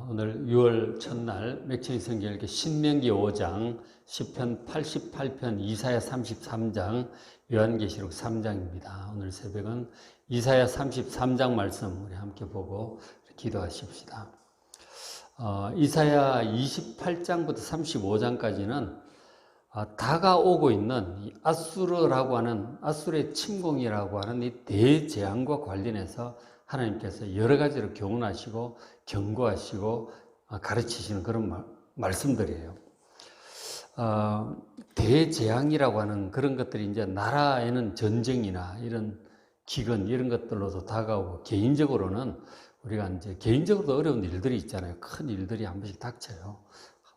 어, 오늘 6월 첫날 맥체리 성경 이렇게 신명기 5장, 10편 88편, 이사야 33장, 요한계시록 3장입니다. 오늘 새벽은 이사야 33장 말씀 우리 함께 보고 기도하십시다. 어, 이사야 28장부터 35장까지는 아, 다가오고 있는 아수르라고 하는 아수르의 침공이라고 하는 이 대재앙과 관련해서 하나님께서 여러 가지로 교훈하시고 경고하시고 아, 가르치시는 그런 말, 말씀들이에요. 어, 대재앙이라고 하는 그런 것들이 이제 나라에는 전쟁이나 이런 기근 이런 것들로도 다가오고 개인적으로는 우리가 이제 개인적으로도 어려운 일들이 있잖아요. 큰 일들이 한 번씩 닥쳐요.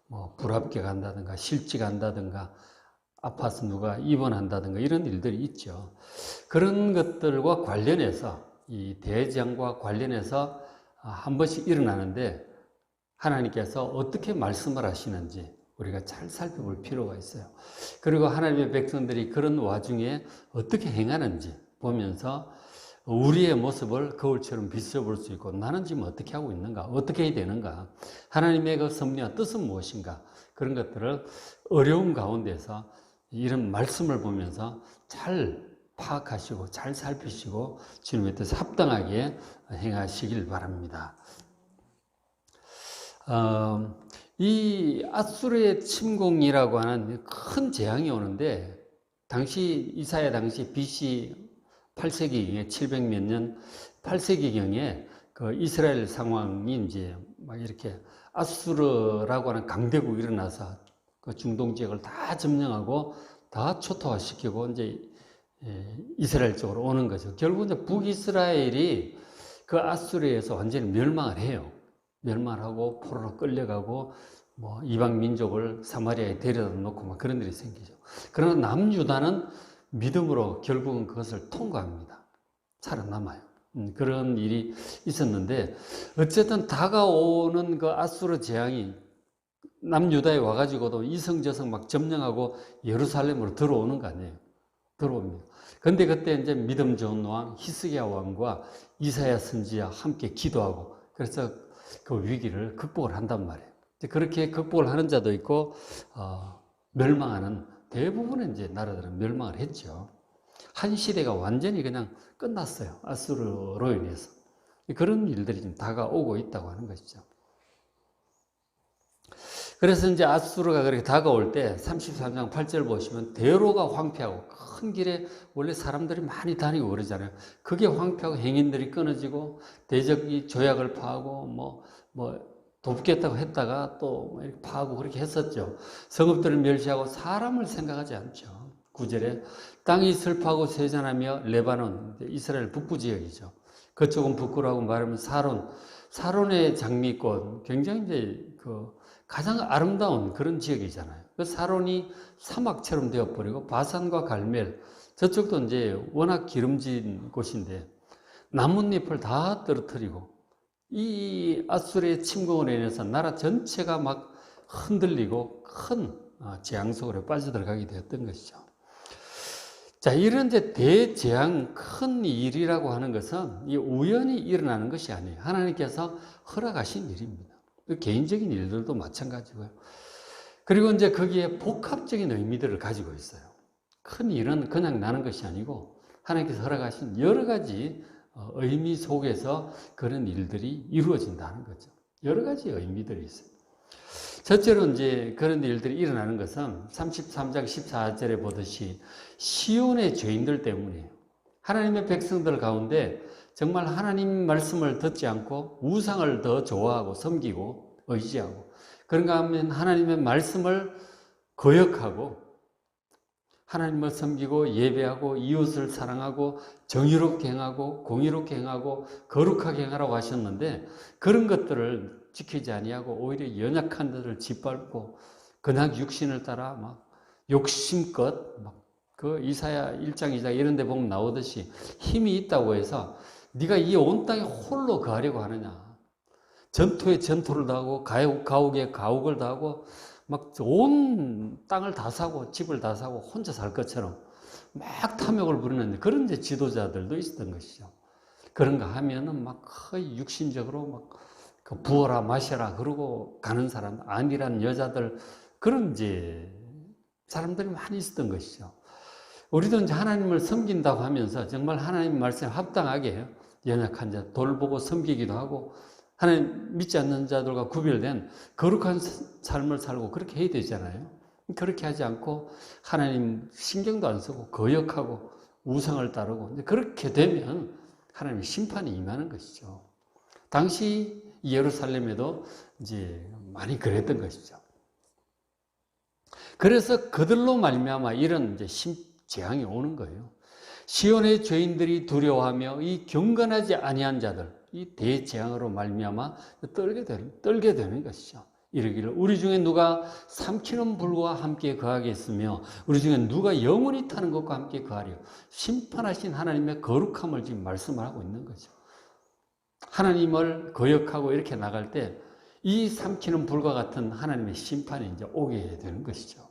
뭐 불합격 한다든가 실직 한다든가 아파서 누가 입원한다든가 이런 일들이 있죠. 그런 것들과 관련해서 이 대장과 관련해서 한 번씩 일어나는데 하나님께서 어떻게 말씀을 하시는지 우리가 잘 살펴볼 필요가 있어요. 그리고 하나님의 백성들이 그런 와중에 어떻게 행하는지 보면서 우리의 모습을 거울처럼 비춰볼 수 있고 나는 지금 어떻게 하고 있는가 어떻게 해야 되는가 하나님의 그 섭리와 뜻은 무엇인가 그런 것들을 어려운 가운데서 이런 말씀을 보면서 잘 파악하시고 잘 살피시고 주님의 뜻에 합당하게 행하시길 바랍니다. 어, 이 아수르의 침공이라고 하는 큰 재앙이 오는데 당시 이사야 당시 BC 8세기경에 700몇 년 8세기경에 그 이스라엘 상황이 이제 막 이렇게 아수르라고 하는 강대국이 일어나서 그 중동 지역을 다 점령하고 다 초토화시키고 이제 예, 이스라엘 쪽으로 오는 거죠. 결국 이제 북이스라엘이 그 아수르에서 완전히 멸망을 해요. 멸망하고 포로로 끌려가고 뭐 이방 민족을 사마리아에 데려다 놓고 막 그런 일이 생기죠. 그러나 남유다는 믿음으로 결국은 그것을 통과합니다. 살아남아요. 음, 그런 일이 있었는데 어쨌든 다가오는 그 아수르 재앙이 남유다에 와가지고도 이성저성 막 점령하고 예루살렘으로 들어오는 거 아니에요. 들어옵니다. 근데 그때 이제 믿음 좋은 왕 히스기야 왕과 이사야 선지와 함께 기도하고 그래서 그 위기를 극복을 한단 말이에요. 그렇게 극복을 하는 자도 있고 어, 멸망하는 대부분의 이제 나라들은 멸망을 했죠. 한 시대가 완전히 그냥 끝났어요. 아수르로 인해서. 그런 일들이 좀 다가오고 있다고 하는 것이죠. 그래서 이제 아수르가 그렇게 다가올 때 33장 8절 보시면 대로가 황폐하고 큰 길에 원래 사람들이 많이 다니고 그러잖아요. 그게 황폐하고 행인들이 끊어지고 대적이 조약을 파하고 뭐, 뭐 돕겠다고 했다가 또뭐 이렇게 파하고 그렇게 했었죠. 성읍들을 멸시하고 사람을 생각하지 않죠. 구절에 땅이 슬퍼하고 세잔하며 레바논 이스라엘 북부 지역이죠. 그쪽은 북구라고 말하면 사론 사론의 장미꽃 굉장히 이제 그 가장 아름다운 그런 지역이잖아요. 그 사론이 사막처럼 되어버리고 바산과 갈멜 저쪽도 이제 워낙 기름진 곳인데 나뭇잎을 다 떨어뜨리고 이 아수르의 침공으로 인해서 나라 전체가 막 흔들리고 큰 어, 재앙 속으로 빠져들어가게 되었던 것이죠. 자, 이런 이제 대재앙 큰 일이라고 하는 것은 이 우연히 일어나는 것이 아니에요. 하나님께서 허락하신 일입니다. 그 개인적인 일들도 마찬가지고요. 그리고 이제 거기에 복합적인 의미들을 가지고 있어요. 큰 일은 그냥 나는 것이 아니고 하나님께서 허락하신 여러 가지 어, 의미 속에서 그런 일들이 이루어진다는 거죠. 여러 가지 의미들이 있어요. 첫째로 이제 그런 일들이 일어나는 것은 33장 14절에 보듯이 시온의 죄인들 때문이에요. 하나님의 백성들 가운데 정말 하나님 말씀을 듣지 않고 우상을 더 좋아하고 섬기고 의지하고 그런가 하면 하나님의 말씀을 거역하고 하나님을 섬기고 예배하고 이웃을 사랑하고 정의롭게 행하고 공의롭게 행하고 거룩하게 행하라고 하셨는데 그런 것들을 지키지 아니하고 오히려 연약한 것을 짓밟고 그냥 육신을 따라 막 욕심껏 막 그 이사야 1장 2장 이런 데 보면 나오듯이 힘이 있다고 해서 네가 이 온 땅에 홀로 거하려고 하느냐 전투에 전투를 다하고 가옥에 가옥을 다하고 막 온 땅을 다 사고 집을 다 사고 혼자 살 것처럼 막 탐욕을 부리는 그런 이제 지도자들도 있었던 것이죠. 그런가 하면은 막 거의 육신적으로 막그그 부어라 마셔라 그러고 가는 사람 아니란 여자들 그런 이제 사람들이 많이 있었던 것이죠. 우리도 이제 하나님을 섬긴다고 하면서 정말 하나님 말씀에 합당하게 연약한 자 돌보고 섬기기도 하고 하나님 믿지 않는 자들과 구별된 거룩한 삶을 살고 그렇게 해야 되잖아요. 그렇게 하지 않고 하나님 신경도 안 쓰고 거역하고 우상을 따르고 그렇게 되면 하나님의 심판이 임하는 것이죠. 당시 예루살렘에도 이제 많이 그랬던 것이죠. 그래서 그들로 말미암아 이런 이제 심, 재앙이 오는 거예요. 시온의 죄인들이 두려워하며 이 경건하지 아니한 자들 이 대재앙으로 말미암아 떨게 되는 떨게 되는 것이죠. 이르기를 우리 중에 누가 삼키는 불과 함께 거하겠으며 우리 중에 누가 영원히 타는 것과 함께 거하리요. 심판하신 하나님의 거룩함을 지금 말씀을 하고 있는 거죠. 하나님을 거역하고 이렇게 나갈 때 이 삼키는 불과 같은 하나님의 심판이 이제 오게 되는 것이죠.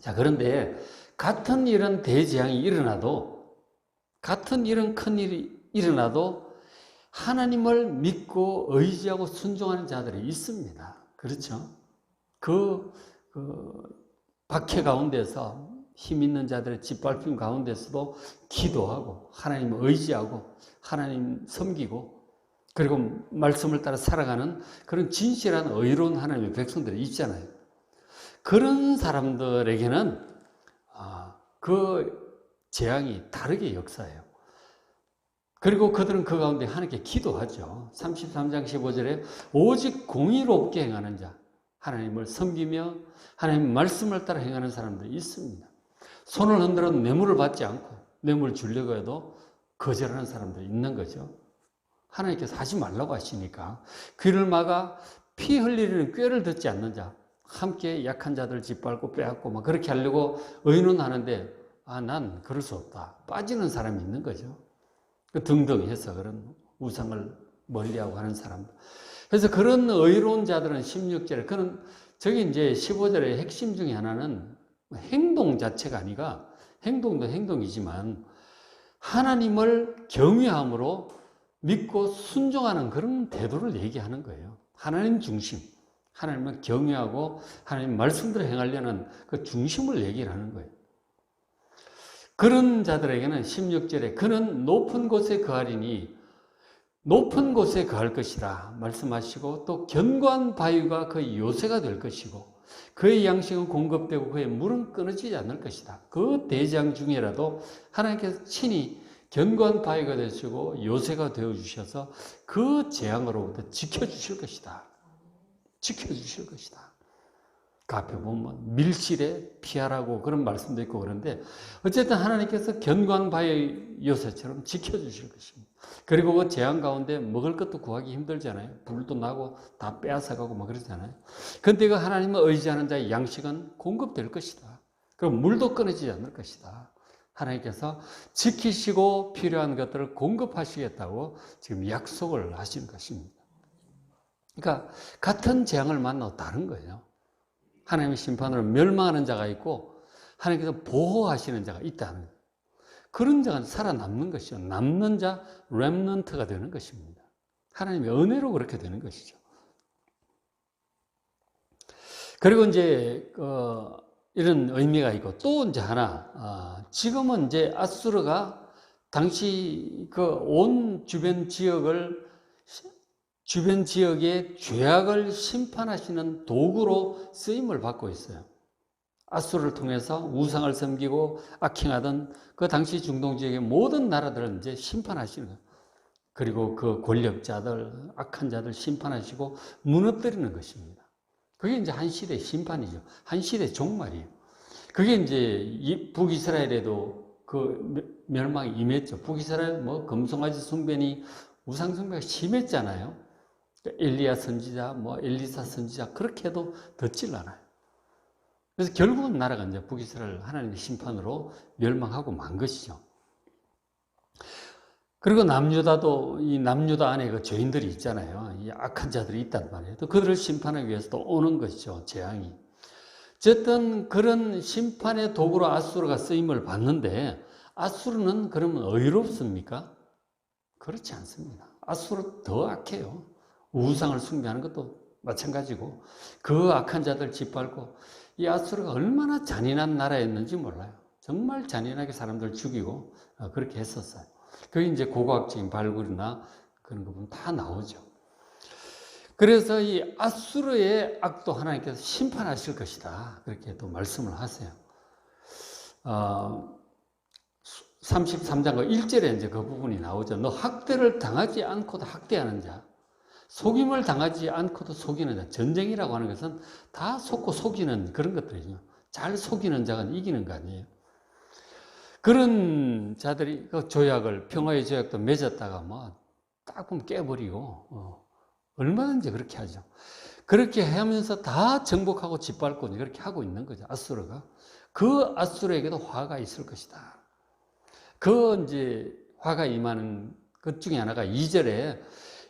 자, 그런데 같은 이런 대재앙이 일어나도 같은 이런 큰 일이 일어나도 하나님을 믿고 의지하고 순종하는 자들이 있습니다. 그렇죠? 그, 그 박해 가운데서 힘 있는 자들의 짓밟힘 가운데서도 기도하고 하나님을 의지하고 하나님 섬기고 그리고 말씀을 따라 살아가는 그런 진실한 의로운 하나님의 백성들이 있잖아요. 그런 사람들에게는 아, 그 재앙이 다르게 역사해요. 그리고 그들은 그 가운데 하나님께 기도하죠. 33장 15절에 오직 공의롭게 행하는 자, 하나님을 섬기며 하나님 말씀을 따라 행하는 사람들이 있습니다. 손을 흔들어 뇌물을 받지 않고 뇌물 주려고 해도 거절하는 사람들이 있는 거죠. 하나님께서 하지 말라고 하시니까 귀를 막아 피 흘리는 꾀를 듣지 않는 자, 함께 약한 자들 짓밟고 빼앗고 막 그렇게 하려고 의논하는데 아, 난 그럴 수 없다. 빠지는 사람이 있는 거죠. 그 등등 해서 그런 우상을 멀리하고 하는 사람. 그래서 그런 의로운 자들은 16절에, 그는 저기 이제 15절의 핵심 중에 하나는 행동 자체가 아니라 행동도 행동이지만 하나님을 경외함으로 믿고 순종하는 그런 태도를 얘기하는 거예요. 하나님 중심. 하나님을 경외하고 하나님 말씀대로 행하려는 그 중심을 얘기를 하는 거예요. 그런 자들에게는 16절에 그는 높은 곳에 거하리니 높은 곳에 거할 것이라 말씀하시고 또 견고한 바위가 그 요새가 될 것이고 그의 양식은 공급되고 그의 물은 끊어지지 않을 것이다. 그 대장 중에라도 하나님께서 친히 견고한 바위가 되시고 요새가 되어 주셔서 그 재앙으로부터 지켜 주실 것이다. 지켜 주실 것이다. 그 앞에 보면 밀실에 피하라고 그런 말씀도 있고 그런데 어쨌든 하나님께서 견고한 바의 요새처럼 지켜주실 것입니다. 그리고 그 재앙 가운데 먹을 것도 구하기 힘들잖아요. 불도 나고 다 빼앗아가고 막 그러잖아요. 근데 그 하나님을 의지하는 자의 양식은 공급될 것이다. 그럼 물도 끊어지지 않을 것이다. 하나님께서 지키시고 필요한 것들을 공급하시겠다고 지금 약속을 하시는 것입니다. 그러니까 같은 재앙을 만나도 다른 거예요. 하나님의 심판으로 멸망하는 자가 있고 하나님께서 보호하시는 자가 있다는. 그런 자가 살아남는 것이죠. 남는 자, 렘넌트가 되는 것입니다. 하나님의 은혜로 그렇게 되는 것이죠. 그리고 이제 어, 이런 의미가 있고 또 이제 하나 어, 지금은 이제 아수르가 당시 그 온 주변 지역을 주변 지역의 죄악을 심판하시는 도구로 쓰임을 받고 있어요. 아수를 통해서 우상을 섬기고 악행하던 그 당시 중동 지역의 모든 나라들을 이제 심판하시는 거예요. 그리고 그 권력자들, 악한 자들 심판하시고 무너뜨리는 것입니다. 그게 이제 한 시대의 심판이죠. 한 시대의 종말이에요. 그게 이제 북이스라엘에도 그 멸망이 임했죠. 북이스라엘 뭐 금송아지 숭배니 우상 숭배가 심했잖아요. 엘리야 선지자, 뭐 엘리사 선지자 그렇게 해도 듣질 않아요. 그래서 결국은 나라가 이제 북이스라엘 하나님의 심판으로 멸망하고 만 것이죠. 그리고 남유다도 이 남유다 안에 그 죄인들이 있잖아요. 이 악한 자들이 있단 말이에요. 또 그들을 심판하기 위해서 또 오는 것이죠. 재앙이. 어쨌든 그런 심판의 도구로 아수르가 쓰임을 받는데 아수르는 그러면 의롭습니까? 그렇지 않습니다. 아수르 더 악해요. 우상을 숭배하는 것도 마찬가지고 그 악한 자들 짓밟고 이 아수르가 얼마나 잔인한 나라였는지 몰라요. 정말 잔인하게 사람들 죽이고 어, 그렇게 했었어요. 그게 이제 고고학적인 발굴이나 그런 거 보면 다 나오죠. 그래서 이 아수르의 악도 하나님께서 심판하실 것이다. 그렇게 또 말씀을 하세요. 어, 33장 그 1절에 이제 그 부분이 나오죠. 너 학대를 당하지 않고도 학대하는 자, 속임을 당하지 않고도 속이는 자, 전쟁이라고 하는 것은 다 속고 속이는 그런 것들이죠. 잘 속이는 자가 이기는 거 아니에요. 그런 자들이 그 조약을, 평화의 조약도 맺었다가 뭐, 딱 보면 깨버리고, 어, 얼마든지 그렇게 하죠. 그렇게 하면서 다 정복하고 짓밟고 그렇게 하고 있는 거죠. 아수르가. 그 아수르에게도 화가 있을 것이다. 그 이제 화가 임하는 것 중에 하나가 2절에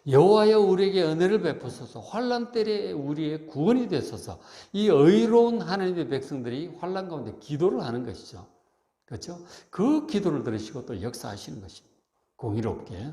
여호와여 우리에게 은혜를 베푸소서 환란 때에 우리의 구원이 되소서 이 의로운 하나님의 백성들이 환란 가운데 기도를 하는 것이죠. 그렇죠? 그 기도를 들으시고 또 역사하시는 것입니다. 공의롭게.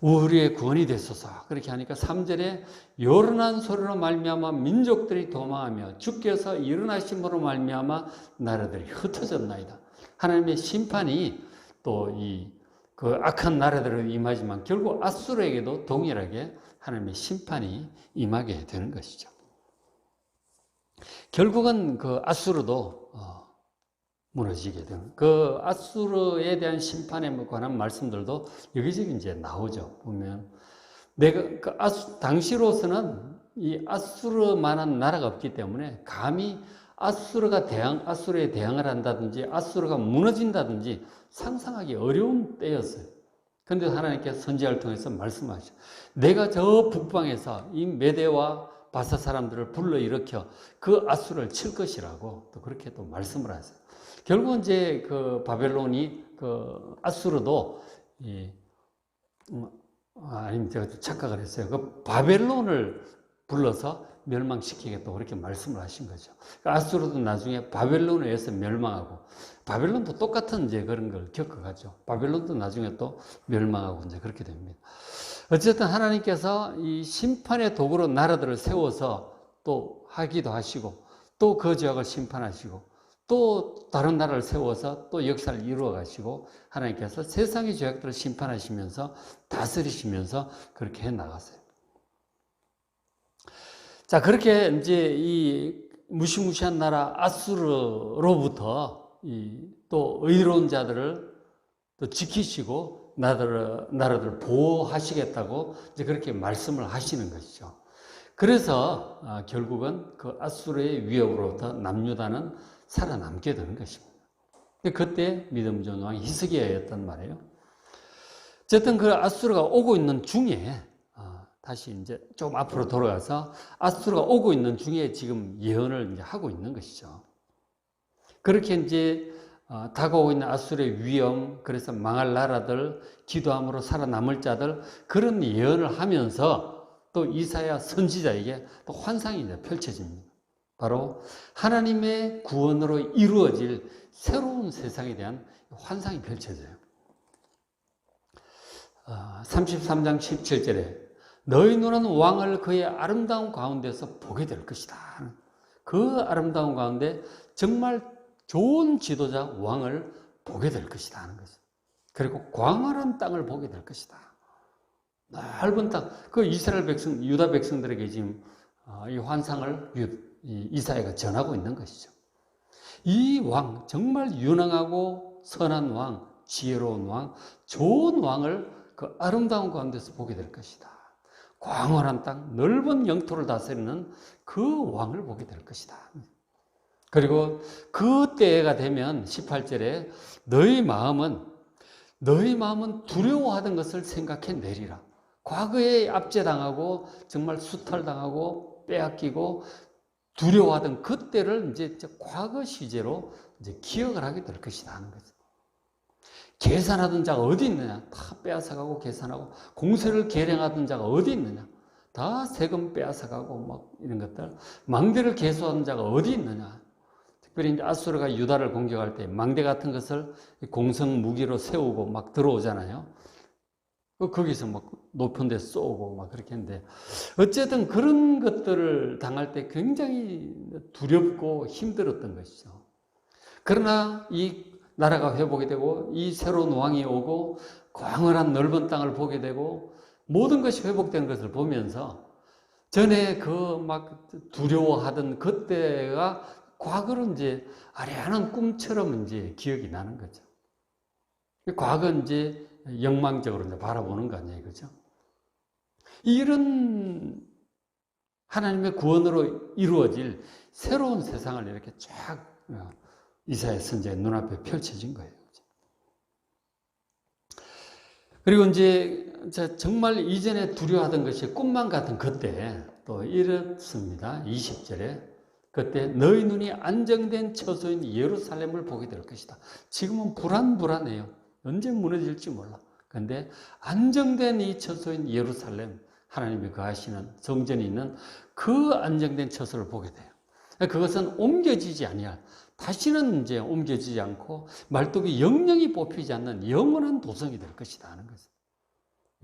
우리의 구원이 되소서. 그렇게 하니까 3절에 요란한 소리로 말미암아 민족들이 도망하며 주께서 일어나심으로 말미암아 나라들이 흩어졌나이다. 하나님의 심판이 또이 그 악한 나라들을 임하지만 결국 아수르에게도 동일하게 하나님의 심판이 임하게 되는 것이죠. 결국은 그 아수르도 어, 무너지게 되는 그 아수르에 대한 심판에 관한 말씀들도 여기저기 이제 나오죠. 보면 내가 그 아수, 당시로서는 이 아수르만한 나라가 없기 때문에 감히 아수르가 대항 아수르에 대항을 한다든지 아수르가 무너진다든지 상상하기 어려운 때였어요. 그런데 하나님께서 선지자를 통해서 말씀하셔. 내가 저 북방에서 이 메대와 바사 사람들을 불러 일으켜 그 아수를 칠 것이라고 또 그렇게 또 말씀을 하세요. 결국 이제 그 바벨론이 그 아수르도 이 음, 아, 아니 제가 착각을 했어요. 그 바벨론을 불러서 멸망시키겠다고 그렇게 말씀을 하신 거죠. 그러니까 아수르도 나중에 바벨론에 의해서 멸망하고 바벨론도 똑같은 이제 그런 걸 겪어가죠. 바벨론도 나중에 또 멸망하고 이제 그렇게 됩니다. 어쨌든 하나님께서 이 심판의 도구로 나라들을 세워서 또 하기도 하시고 또 그 지역을 심판하시고 또 다른 나라를 세워서 또 역사를 이루어 가시고 하나님께서 세상의 죄악들을 심판하시면서 다스리시면서 그렇게 해 나가세요. 자, 그렇게 이제 이 무시무시한 나라 아수르로부터 또 의로운 자들을 또 지키시고 나라를, 나라들을 보호하시겠다고 이제 그렇게 말씀을 하시는 것이죠. 그래서 아, 결국은 그 아수르의 위협으로부터 남유다는 살아남게 되는 것입니다. 그때 믿음 왕이 히스기야였단 말이에요. 어쨌든 그 아수르가 오고 있는 중에 다시 이제 좀 앞으로 돌아가서 아수르가 오고 있는 중에 지금 예언을 이제 하고 있는 것이죠. 그렇게 이제 어, 다가오고 있는 아수르의 위험, 그래서 망할 나라들, 기도함으로 살아남을 자들 그런 예언을 하면서 또 이사야 선지자에게 또 환상이 펼쳐집니다. 바로 하나님의 구원으로 이루어질 새로운 세상에 대한 환상이 펼쳐져요. 33장 어, 17절에 너희 눈은 왕을 그의 아름다운 가운데서 보게 될 것이다. 그 아름다운 가운데 정말 좋은 지도자 왕을 보게 될 것이다 하는 거죠. 그리고 광활한 땅을 보게 될 것이다. 넓은 땅. 그 이스라엘 백성, 유다 백성들에게 지금 어, 이 환상을 이사야가 전하고 있는 것이죠. 이 왕, 정말 유능하고 선한 왕, 지혜로운 왕, 좋은 왕을 그 아름다운 가운데서 보게 될 것이다. 광활한 땅, 넓은 영토를 다스리는 그 왕을 보게 될 것이다. 그리고 그 때가 되면 18절에 너희 마음은 너희 마음은 두려워하던 것을 생각해 내리라. 과거에 압제당하고 정말 수탈당하고 빼앗기고 두려워하던 그때를 이제 과거 시제로 이제 기억을 하게 될 것이다 하는 거죠. 계산하던 자가 어디 있느냐? 다 빼앗아가고 계산하고 공세를 계량하던 자가 어디 있느냐? 다 세금 빼앗아가고 막 이런 것들 망대를 개수하는 자가 어디 있느냐? 특별히 이제 아수르가 유다를 공격할 때 망대 같은 것을 공성 무기로 세우고 막 들어오잖아요. 그 거기서 막 높은 데 쏘고 막 그렇게 했는데 어쨌든 그런 것들을 당할 때 굉장히 두렵고 힘들었던 것이죠. 그러나 이 나라가 회복이 되고 이 새로운 왕이 오고 광활한 넓은 땅을 보게 되고 모든 것이 회복되는 것을 보면서 전에 그 막 두려워하던 그때가 과거로 이제 아련한 꿈처럼 이제 기억이 나는 거죠. 과거 이제 영망적으로 이제 바라보는 거 아니에요. 그죠? 이런 하나님의 구원으로 이루어질 새로운 세상을 이렇게 쫙 어, 이사야 선지의 눈앞에 펼쳐진 거예요. 그리고 이제 정말 이전에 두려워하던 것이 꿈만 같은 그때 또 이렇습니다. 20절에 그때 너희 눈이 안정된 처소인 예루살렘을 보게 될 것이다. 지금은 불안불안해요. 언제 무너질지 몰라. 근데 안정된 이 처소인 예루살렘, 하나님이 거하시는 성전이 있는 그 안정된 처소를 보게 돼요. 그것은 옮겨지지 아니할 다시는 이제 옮겨지지 않고 말뚝이 영영이 뽑히지 않는 영원한 도성이 될 것이다 하는 거죠.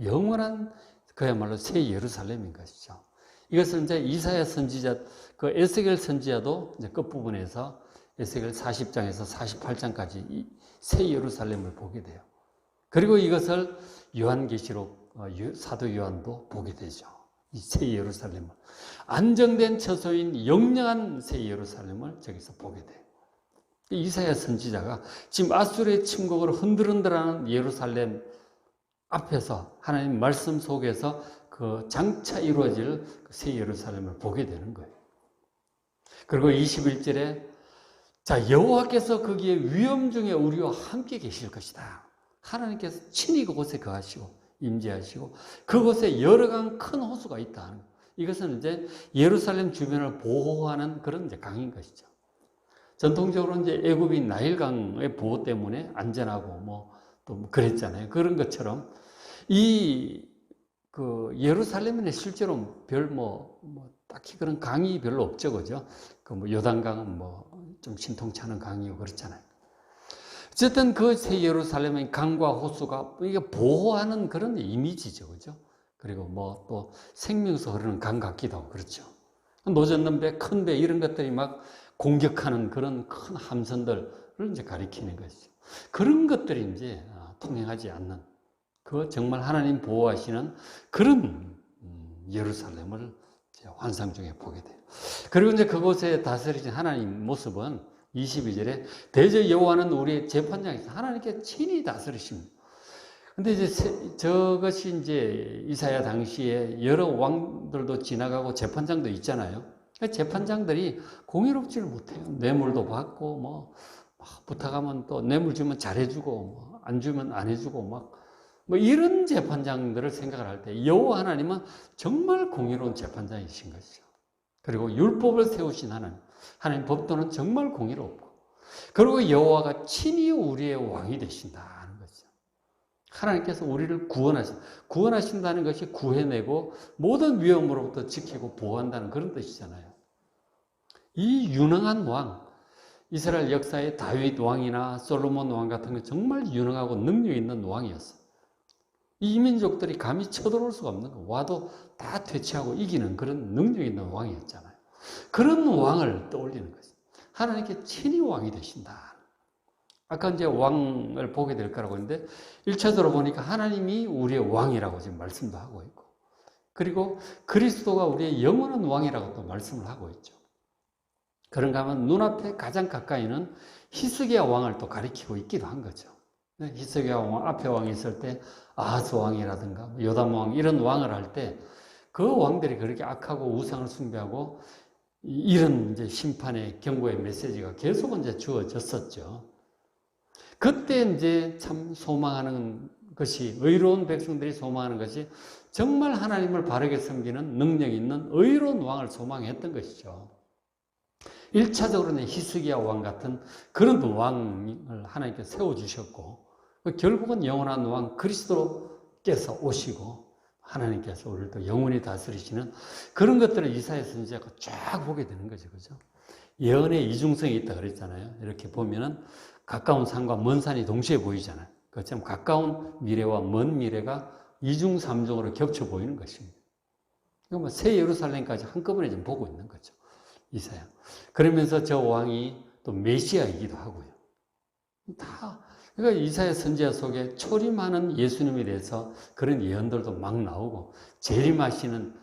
영원한 그야말로 새 예루살렘인 것이죠. 이것은 이제 이사야 선지자 그 에스겔 선지자도 이제 끝부분에서 에스겔 40장에서 48장까지 새 예루살렘을 보게 돼요. 그리고 이것을 요한계시록 어, 사도 요한도 보게 되죠. 이 새 예루살렘을 안정된 처소인 영영한 새 예루살렘을 저기서 보게 돼요. 이사야 선지자가 지금 아수르의 침공을 흔들흔들하는 예루살렘 앞에서 하나님 말씀 속에서 그 장차 이루어질 그새 예루살렘을 보게 되는 거예요. 그리고 21절에 자 여호와께서 거기에 위험 중에 우리와 함께 계실 것이다. 하나님께서 친히 그곳에 거하시고 임재하시고 그곳에 여러 강큰 호수가 있다. 이것은 이제 예루살렘 주변을 보호하는 그런 이제 강인 것이죠. 전통적으로 이제 애굽이 나일강의 보호 때문에 안전하고 뭐 또 그랬잖아요. 그런 것처럼 이 그 예루살렘에는 실제로 별뭐 뭐 딱히 그런 강이 별로 없죠, 그죠? 그 뭐 요단강은 뭐 좀 신통치 않은 강이고 그렇잖아요. 어쨌든 그 새 예루살렘의 강과 호수가 이게 보호하는 그런 이미지죠, 그죠? 그리고 뭐 또 생명수 흐르는 강 같기도 하고 그렇죠. 노젓는 배, 큰 배 이런 것들이 막 공격하는 그런 큰 함선들을 이제 가리키는 것이죠. 그런 것들이 이제 아, 통행하지 않는 그 정말 하나님 보호하시는 그런 음, 예루살렘을 환상 중에 보게 돼요. 그리고 이제 그곳에 다스리신 하나님 모습은 22절에 대저 여호와는 우리의 재판장이서 하나님께 친히 다스리십니다. 근데 이제 저것이 이제 이사야 당시에 여러 왕들도 지나가고 재판장도 있잖아요. 재판장들이 공의롭지를 못해요. 뇌물도 받고 뭐 부탁하면 또 뇌물 주면 잘해주고 뭐 안 주면 안 해주고 막 뭐 이런 재판장들을 생각을 할 때 여호와 하나님은 정말 공의로운 재판장이신 것이죠. 그리고 율법을 세우신 하나님, 하나님 법도는 정말 공의롭고 그리고 여호와가 친히 우리의 왕이 되신다. 하나님께서 우리를 구원하신, 구원하신다는 것이 구해내고 모든 위험으로부터 지키고 보호한다는 그런 뜻이잖아요. 이 유능한 왕, 이스라엘 역사의 다윗 왕이나 솔로몬 왕 같은 건 정말 유능하고 능력 있는 왕이었어. 이 민족들이 감히 쳐들어올 수가 없는 거. 와도 다 퇴치하고 이기는 그런 능력 있는 왕이었잖아요. 그런 왕을 떠올리는 거죠. 하나님께 친히 왕이 되신다. 아까 이제 왕을 보게 될 거라고 했는데 1차적으로 보니까 하나님이 우리의 왕이라고 지금 말씀도 하고 있고 그리고 그리스도가 우리의 영원한 왕이라고 또 말씀을 하고 있죠. 그런가 하면 눈앞에 가장 가까이는 히스기야 왕을 또 가리키고 있기도 한 거죠. 네, 히스기야 왕 앞에 왕이 있을 때 아하스 왕이라든가 뭐 요담 왕 이런 왕을 할 때 그 왕들이 그렇게 악하고 우상을 숭배하고 이런 이제 심판의 경고의 메시지가 계속 이제 주어졌었죠. 그때 이제 참 소망하는 것이 의로운 백성들이 소망하는 것이 정말 하나님을 바르게 섬기는 능력 있는 의로운 왕을 소망했던 것이죠. 1차적으로는 히스기야 왕 같은 그런 왕을 하나님께 세워주셨고, 결국은 영원한 왕 그리스도께서 오시고, 하나님께서 우리를 또 영원히 다스리시는 그런 것들을 이사야 선지자가 쫙 보게 되는 거죠. 그죠? 예언의 이중성이 있다 그랬잖아요. 이렇게 보면은 가까운 산과 먼 산이 동시에 보이잖아요. 그처럼 가까운 미래와 먼 미래가 이중 삼중으로 겹쳐 보이는 것입니다. 그러니까 새 예루살렘까지 한꺼번에 좀 보고 있는 거죠. 이사야. 그러면서 저 왕이 또 메시아이기도 하고요. 다 그러니까 이사야 선지자 속에 초림하는 예수님에 대해서 그런 예언들도 막 나오고 재림하시는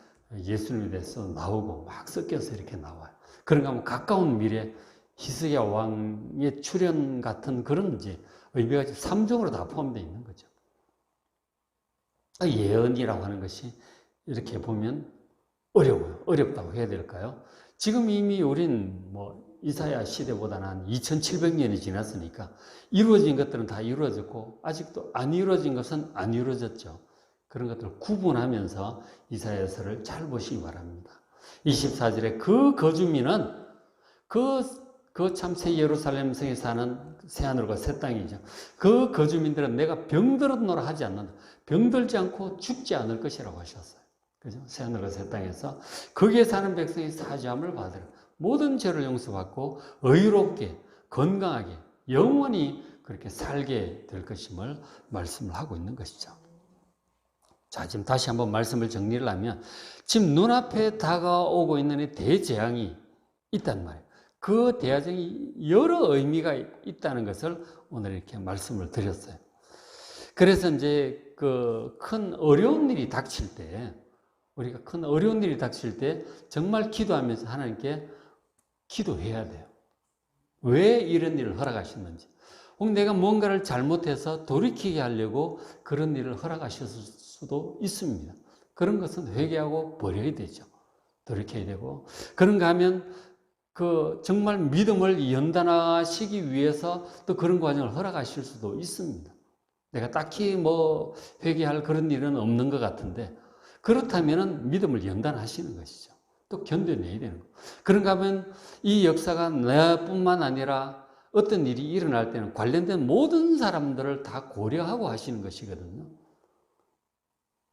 예수님에 대해서 나오고 막 섞여서 이렇게 나와요. 그런가 하면 가까운 미래 히스기야 왕의 출현 같은 그런 이제 의미가 삼종으로 다 포함되어 있는 거죠. 예언이라고 하는 것이 이렇게 보면 어려워요. 어렵다고 해야 될까요? 지금 이미 우린 뭐 이사야 시대보다는 한 2700년이 지났으니까 이루어진 것들은 다 이루어졌고 아직도 안 이루어진 것은 안 이루어졌죠. 그런 것들을 구분하면서 이사야서를 잘 보시기 바랍니다. 24절에 그 거주민은 그, 그 참 새 예루살렘 성에 사는 새 하늘과 새 땅이죠. 그 거주민들은 내가 병들었노라 하지 않는다. 병들지 않고 죽지 않을 것이라고 하셨어요. 그죠? 새 하늘과 새 땅에서 거기에 사는 백성이 사죄함을 받으라. 모든 죄를 용서받고 의롭게 건강하게 영원히 그렇게 살게 될 것임을 말씀을 하고 있는 것이죠. 자, 지금 다시 한번 말씀을 정리를 하면 지금 눈앞에 다가오고 있는 이 대재앙이 있단 말이에요. 그 대재앙이 여러 의미가 있다는 것을 오늘 이렇게 말씀을 드렸어요. 그래서 이제 그 큰 어려운 일이 닥칠 때 우리가 큰 어려운 일이 닥칠 때 정말 기도하면서 하나님께 기도해야 돼요. 왜 이런 일을 허락하셨는지. 혹 내가 뭔가를 잘못해서 돌이키게 하려고 그런 일을 허락하셨을 수도 있습니다. 그런 것은 회개하고 버려야 되죠. 돌이켜야 되고. 그런가 하면 그 정말 믿음을 연단하시기 위해서 또 그런 과정을 허락하실 수도 있습니다. 내가 딱히 뭐 회개할 그런 일은 없는 것 같은데 그렇다면 믿음을 연단하시는 것이죠. 또 견뎌내야 되는 거. 그런가 하면 이 역사가 나뿐만 아니라 어떤 일이 일어날 때는 관련된 모든 사람들을 다 고려하고 하시는 것이거든요.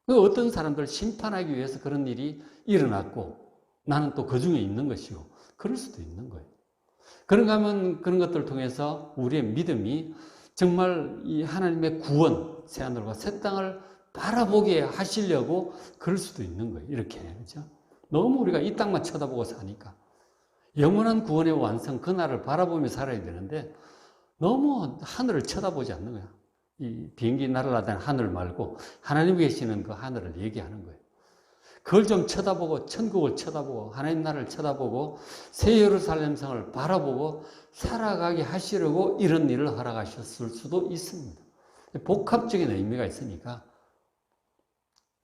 그 어떤 사람들을 심판하기 위해서 그런 일이 일어났고 나는 또 그 중에 있는 것이고 그럴 수도 있는 거예요. 그런가 하면 그런 것들을 통해서 우리의 믿음이 정말 이 하나님의 구원, 새하늘과 새 땅을 바라보게 하시려고 그럴 수도 있는 거예요. 이렇게. 그죠? 너무 우리가 이 땅만 쳐다보고 사니까. 영원한 구원의 완성, 그날을 바라보며 살아야 되는데 너무 하늘을 쳐다보지 않는 거야. 이 비행기 날아다니는 하늘 말고 하나님 계시는 그 하늘을 얘기하는 거예요. 그걸 좀 쳐다보고 천국을 쳐다보고 하나님 나라를 쳐다보고 새 예루살렘 성을 바라보고 살아가게 하시려고 이런 일을 허락하셨을 수도 있습니다. 복합적인 의미가 있으니까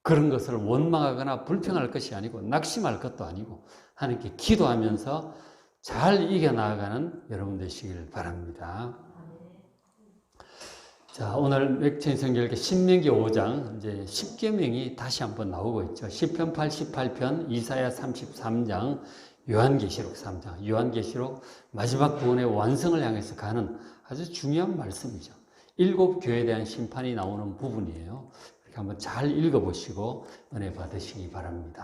그런 것을 원망하거나 불평할 것이 아니고 낙심할 것도 아니고 하나님께 기도하면서 잘 이겨나가는 여러분 되시길 바랍니다. 자, 오늘 맥체인 성경 신명기 5장 이제 10계명이 다시 한번 나오고 있죠. 10편 88편, 이사야 33장, 요한계시록 3장. 요한계시록 마지막 구원의 완성을 향해서 가는 아주 중요한 말씀이죠. 일곱 교회에 대한 심판이 나오는 부분이에요. 이렇게 한번 잘 읽어보시고 은혜 받으시기 바랍니다.